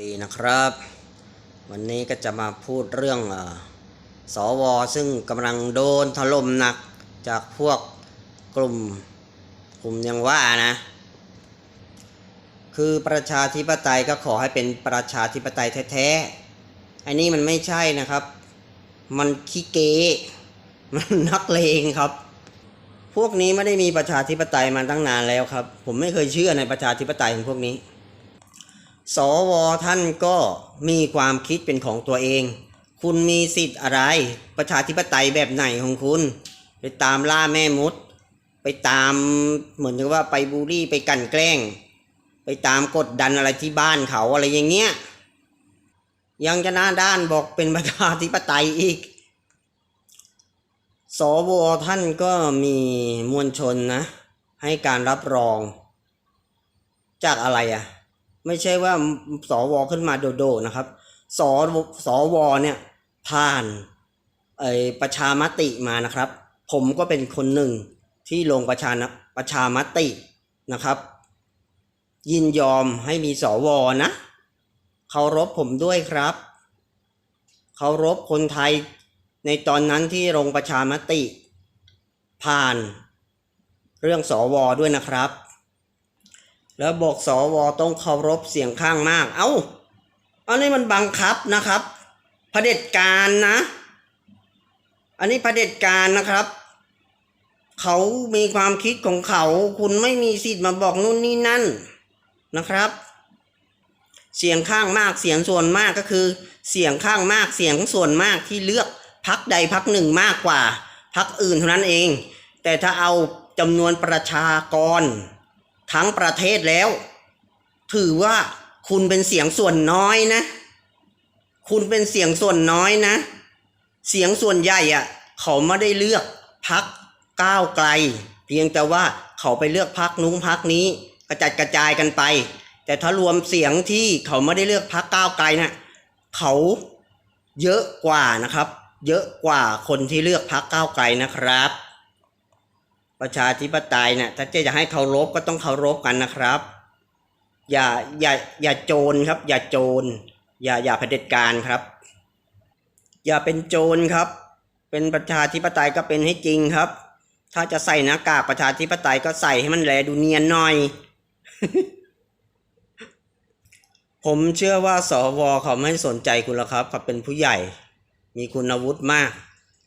ดีนะครับ วันนี้ก็จะมาพูดเรื่องอสอวอซึ่งกำลังโดนถล่มหนักจากพวกกลุ่มกลุ่มยังว่านะ คือประชาธิปไตยก็ขอให้เป็นประชาธิปไตยแท้ๆ อันนี้มันไม่ใช่นะครับ มันขี้เกมันนักเลงครับ พวกนี้ไม่ได้มีประชาธิปไตยมาตั้งนานแล้วครับ ผมไม่เคยเชื่อในประชาธิปไตยของพวกนี้ สวท่านก็มีความคิดเป็นของตัวเอง คุณมีสิทธิ์อะไร ประชาธิปไตยแบบไหนของคุณ ไปตามล่าแม่มด ไปตามเหมือนกับว่าไปบูลลี่ไปกันแกล้ง ไปตามกดดันอะไรที่บ้านเขาอะไรอย่างเงี้ย ยังจะหน้าด้านบอกเป็นประชาธิปไตยอีก สวท่านก็มีมวลชนนะ ให้การรับรอง จากอะไรอะ่ะ ไม่ใช่ว่าสวขึ้นมาโดดๆนะครับสสวเนี่ยผ่านไอประชามติมานะครับ ผมก็เป็นคนหนึ่งที่ลงประชาประชามตินะครับ ยินยอมให้มีสวนะเคารพผมด้วยครับเคารพคนไทยในตอนนั้นที่ลงประชามติ ผ่านเรื่องสวด้วยนะครับ แล้วบอกสวต้องเคารพเสียงข้างมาก เอา้าอันนี้มันบังคับนะครับเผด็จการนะ อันนี้เผด็จการนะครับ เขามีความคิดของเขา คุณไม่มีสิทธิ์มาบอกนู่นนี่นั่นนะครับ เสียงข้างมากเสียงส่วนมากก็คือ เสียงข้างมากเสียงส่วนมากที่เลือกพักใดพักหนึ่งมากกว่าพักอื่นเท่านั้นเอง แต่ถ้าเอาจำนวนประชากร ทั้งประเทศแล้ว ถือว่าคุณเป็นเสียงส่วนน้อยนะ คุณเป็นเสียงส่วนน้อยนะ เสียงส่วนใหญ่อะ่ะเขาไม่ได้เลือกพักก้าวไกล เพียงแต่ว่าเขาไปเลือกพักนู้นพักนี้ กระจัดกระจายกันไป แต่ถ้ารวมเสียงที่เขาไม่ได้เลือกพักก้าวไกลนะ่ะเขาเยอะกว่านะครับ เยอะกว่าคนที่เลือกพักก้าวไกลนะครับ ประชาธิปไตยเนี่ยถ้าจะให้เคารพก็ต้องเคารพกันนะครับ อย่าอย่าอย่าโจรครับ อย่าโจรอย่าอย่าเผด็จการครับ อย่าเป็นโจรครับ เป็นประชาธิปไตยก็เป็นให้จริงครับ ถ้าจะใส่หน้ากากประชาธิปไตยก็ใส่ให้มันแลดูเนียนหน่อย ผมเชื่อว่าสวเขาไม่สนใจคุณหรอกครับเขาเป็นผู้ใหญ่ มีคุณวุฒิมาก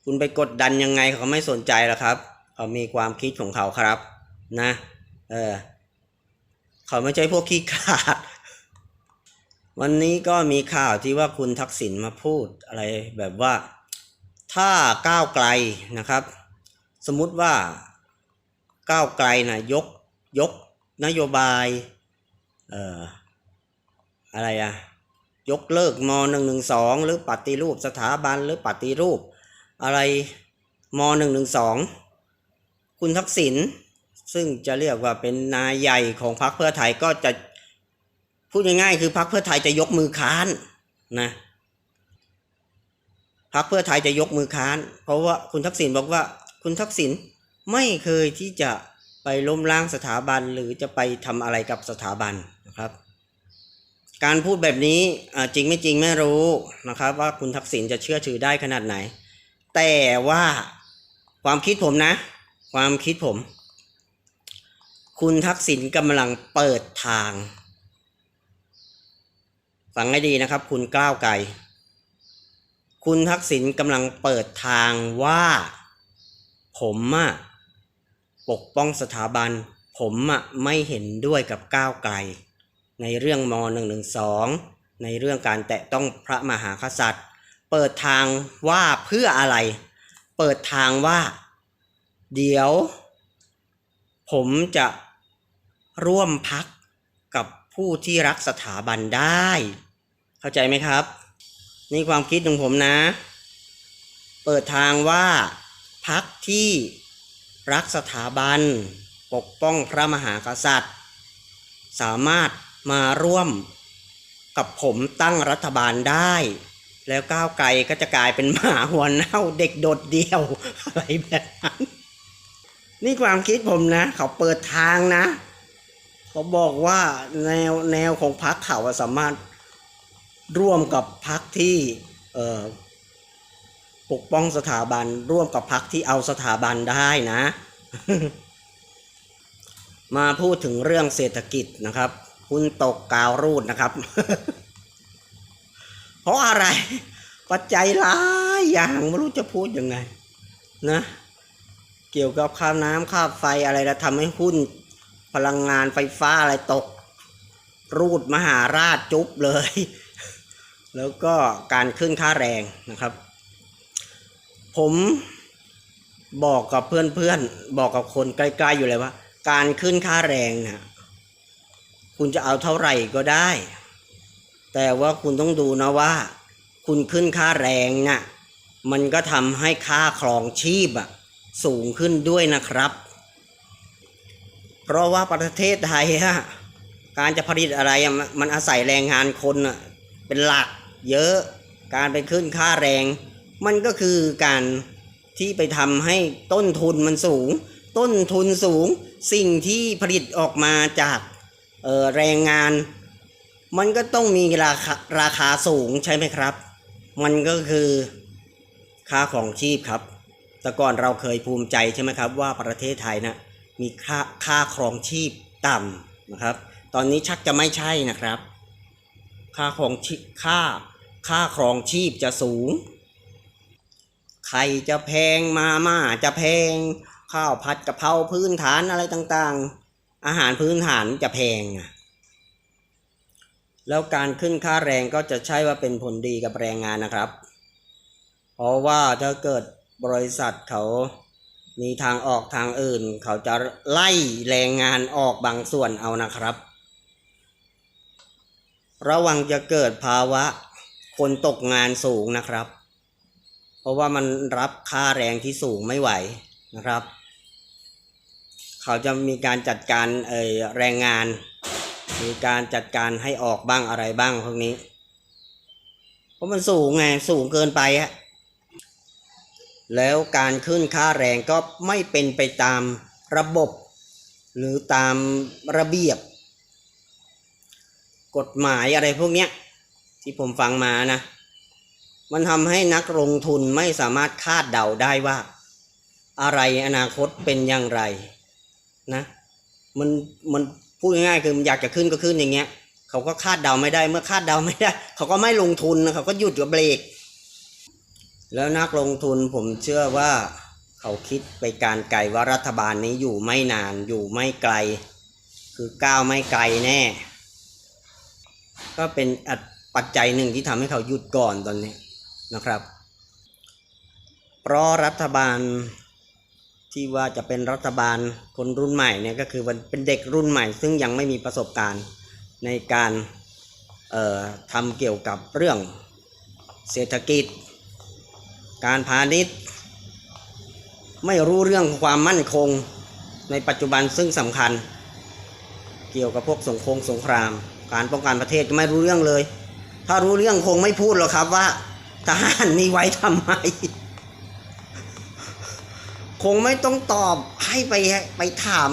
คุณไปกดดันยังไงเขาไม่สนใจหรอกครับ เขามีความคิดของเขาครับนะเออเขาไม่ใช่พวกขี้ขาด วันนี้ก็มีข่าวที่ว่าคุณทักษิณมาพูดอะไรแบบว่าถ้าก้าวไกลนะครับ สมมุติว่าก้าวไกลนะยกยกนโยบายเอ่ออะไรอะยกเลิกมหนึ่งหนึ่งสองหรือปฏิรูปสถาบันหรือปฏิรูปอะไรมหนึ่งหนึ่งสอง คุณทักษิณซึ่งจะเรียกว่าเป็นนายใหญ่ของพรรคเพื่อไทยก็จะพูดง่ายๆคือพรรคเพื่อไทยจะยกมือค้านนะพรรคเพื่อไทยจะยกมือค้าน เพราะว่าคุณทักษิณบอกว่าคุณทักษิณไม่เคยที่จะไปล้มล้างสถาบันหรือจะไปทำอะไรกับสถาบันนะครับ การพูดแบบนี้อ่าจริงไม่จริงไม่รู้นะครับ ว่าคุณทักษิณจะเชื่อถือได้ขนาดไหน แต่ว่าความคิดผมนะ ความคิดผม คุณทักษิณกำลังเปิดทาง ฟังให้ดีนะครับ คุณก้าวไกลคุณทักษิณกำลังเปิดทางว่า ผมอะปกป้องสถาบัน ผมอะไม่เห็นด้วยกับก้าวไกล ในเรื่องม .112 ในเรื่องการแตะต้องพระมหากษัตริย์ เปิดทางว่าเพื่ออะไร เปิดทางว่า เดี๋ยว ผมจะร่วมพักกับผู้ที่รักสถาบันได้ เข้าใจไหมครับ นี่ความคิดของผมนะ เปิดทางว่าพักที่รักสถาบัน ปกป้องพระมหากษัตริย์ สามารถมาร่วมกับผมตั้งรัฐบาลได้ แล้วก้าวไกลก็จะกลายเป็นหมาหัวเน่าเด็กโดดเดี่ยวอะไรแบบนั้น นี่ความคิดผมนะ เขาเปิดทางนะ เขาบอกว่าแนวแนวของพรรคเขาสามารถร่วมกับพักที่ปกป้องสถาบัน ร่วมกับพักที่เอาสถาบันได้นะ มาพูดถึงเรื่องเศรษฐกิจนะครับหุ้นตกกาวรูดนะครับ เพราะอะไร ปัจจัยหลายอย่างไม่รู้จะพูดยังไง นะ เกี่ยวกับค่าน้ำค่าไฟอะไรแล้วทำให้หุ้นพลังงานไฟฟ้าอะไรตก รูดมหาราชจุ๊บเลย แล้วก็การขึ้นค่าแรงนะครับ ผมบอกกับเพื่อนๆ บอกกับคนใกล้ๆอยู่เลยว่า การขึ้นค่าแรงนะคุณจะเอาเท่าไหร่ก็ได้ แต่ว่าคุณต้องดูนะว่า คุณขึ้นค่าแรงน่ะมันก็ทำให้ค่าครองชีพอะ สูงขึ้นด้วยนะครับ เพราะว่าประเทศไทยการจะผลิตอะไรมันอาศัยแรงงานคนเป็นหลักเยอะการไปขึ้นค่าแรง มันก็คือการที่ไปทำให้ต้นทุนมันสูง ต้นทุนสูงสิ่งที่ผลิตออกมาจากออแรงงาน มันก็ต้องมีราคาราคาสูงใช่ไหมครับ มันก็คือค่าของชีพครับ แต่ก่อนเราเคยภูมิใจใช่ไหมครับว่าประเทศไทยนะมีค่าค่าครองชีพต่ำนะครับ ตอนนี้ชักจะไม่ใช่นะครับ ค่าครองชีพค่าค่าครองชีพจะสูงไข่จะแพงมาม่าจะแพง ข้าวผัดกะเพราพื้นฐานอะไรต่างๆ อาหารพื้นฐานจะแพงอะแล้วการขึ้นค่าแรงก็จะใช่ว่าเป็นผลดีกับแรงงานนะครับ เพราะว่าถ้าเกิด บริษัทเขามีทางออกทางอื่น เขาจะไล่แรงงานออกบางส่วนเอานะครับ ระวังจะเกิดภาวะคนตกงานสูงนะครับ เพราะว่ามันรับค่าแรงที่สูงไม่ไหวนะครับ เขาจะมีการจัดการเอ่ยแรงงาน มีการจัดการให้ออกบ้างอะไรบ้างพวกนี้ เพราะมันสูงไงสูงเกินไปอะ แล้วการขึ้นค่าแรงก็ไม่เป็นไปตามระบบ หรือตามระเบียบ กฎหมายอะไรพวกเนี้ยที่ผมฟังมานะ มันทำให้นักลงทุนไม่สามารถคาดเดาได้ว่า อะไรอนาคตเป็นอย่างไรนะมันมันพูดง่ายๆคืออยากจะขึ้นก็ขึ้นอย่างเงี้ย เขาก็คาดเดาไม่ได้เมื่อคาดเดาไม่ได้ เขาก็ไม่ลงทุนนะเขาก็หยุดกับเบรก แล้วนักลงทุนผมเชื่อว่าเขาคิดไปการไกลว่ารัฐบาลนี้อยู่ไม่นานอยู่ไม่ไกล คือก้าวไม่ไกลแน่ ก็เป็นปัจจัยหนึ่งที่ทำให้เขาหยุดก่อนตอนนี้นะครับ เพราะรัฐบาลที่ว่าจะเป็นรัฐบาลคนรุ่นใหม่เนี่ยก็คือมันเป็นเด็กรุ่นใหม่ ซึ่งยังไม่มีประสบการณ์ในการทำเกี่ยวกับเรื่องเศรษฐกิจ การพาณิชย์ ไม่รู้เรื่องความมั่นคงในปัจจุบันซึ่งสำคัญ เกี่ยวกับพวกสงครามสงคราม การป้องกันประเทศก็ไม่รู้เรื่องเลย ถ้ารู้เรื่องคงไม่พูดหรอกครับว่าทหารมีไว้ทำไม คงไม่ต้องตอบให้ไปไปถาม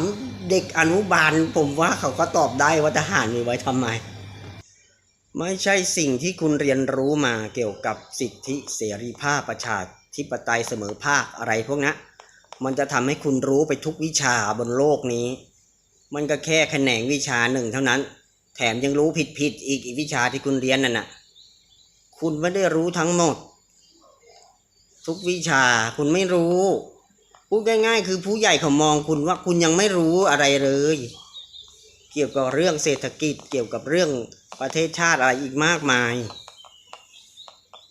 เด็กอนุบาล ผมว่าเขาก็ตอบได้ว่าทหารมีไว้ทำไม ไม่ใช่สิ่งที่คุณเรียนรู้มาเกี่ยวกับสิทธิเสรีภาพประชาธิปไตยเสมอภาคอะไรพวกนี้มันจะทำให้คุณรู้ไปทุกวิชาบนโลกนี้ มันก็แค่แขนงวิชาหนึ่งเท่านั้น แถมยังรู้ผิดผิดๆอีกอีกวิชาที่คุณเรียนนั่นน่ะ คุณไม่ได้รู้ทั้งหมด ทุกวิชาคุณไม่รู้ พูดง่าย ๆ คือผู้ใหญ่เขามองคุณว่าคุณยังไม่รู้อะไรเลย เกี่ยวกับเรื่องเศรษฐกิจเกี่ยวกับเรื่องประเทศชาติอะไรอีกมากมาย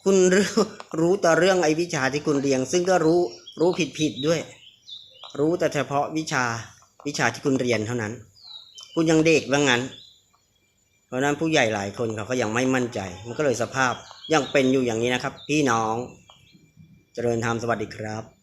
คุณรู้รู้แต่เรื่องไอ้วิชาที่คุณเรียนซึ่งก็รู้รู้ผิดผิดด้วย รู้แต่เฉพาะวิชาวิชาที่คุณเรียนเท่านั้น คุณยังเด็กว่างั้น เพราะฉะนั้นผู้ใหญ่หลายคนเขาก็ยังไม่มั่นใจ มันก็เลยสภาพยังเป็นอยู่อย่างนี้นะครับ พี่น้องเจริญธรรมสวัสดีครับ